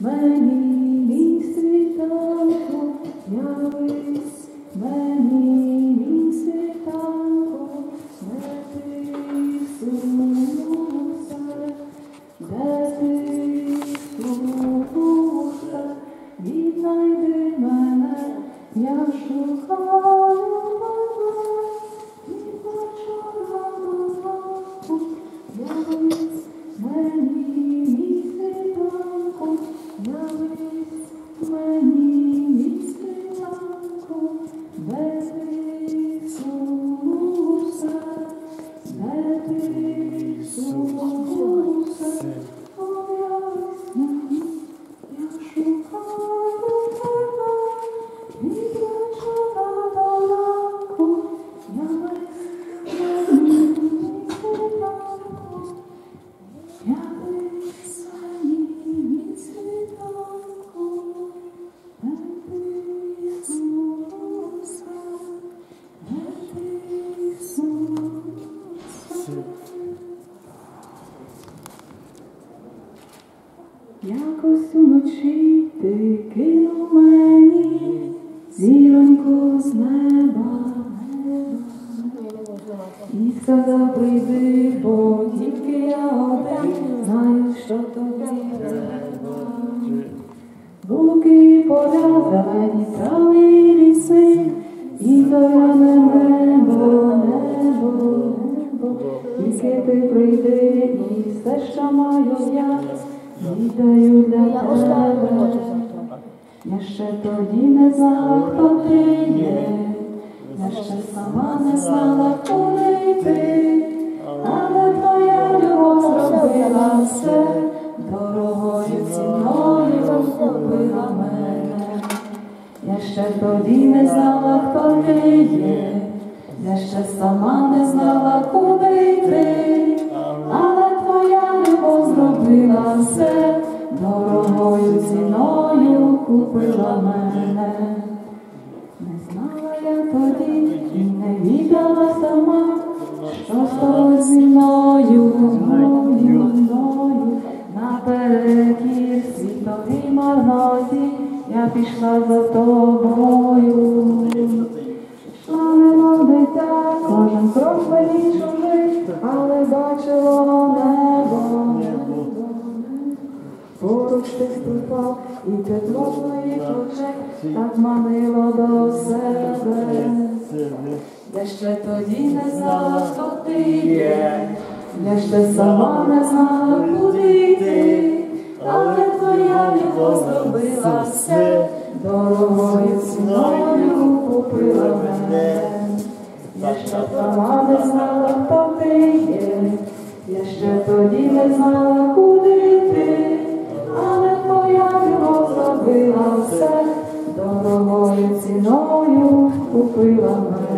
мені мій світанку, явись я шукаю Якось уночі ти кинув мені зіроньку з неба, і сказав, прийди, бо тільки я один знаю, що тобі треба. Луки, поля, зелені трави ліси, і зоряне небо, небо, небо, тільки ти прийди, і все, що маю я, віддаю для тебе. Я ще тоді не знала, хто ти є, я ще сама не знала, куди йти, але твоя любов зробила все, дорогою ціною купила мене. Я ще тоді не знала, хто ти є, я ще сама не знала, купила мене. Не знала я тоді і не віддала сама, що стало зі мною, мною, мною, наперекір світовій марноті, я пішла за тобою. Йшла немов дитя, кожен крок Поруч ти ступав, і тепло твоїх очей так манило до себе. Я ще тоді не знала, хто ти є, я ще сама не знала, куди йти, але твоя любов зробила все, дорогою ціною купила мене. Я ще сама купила.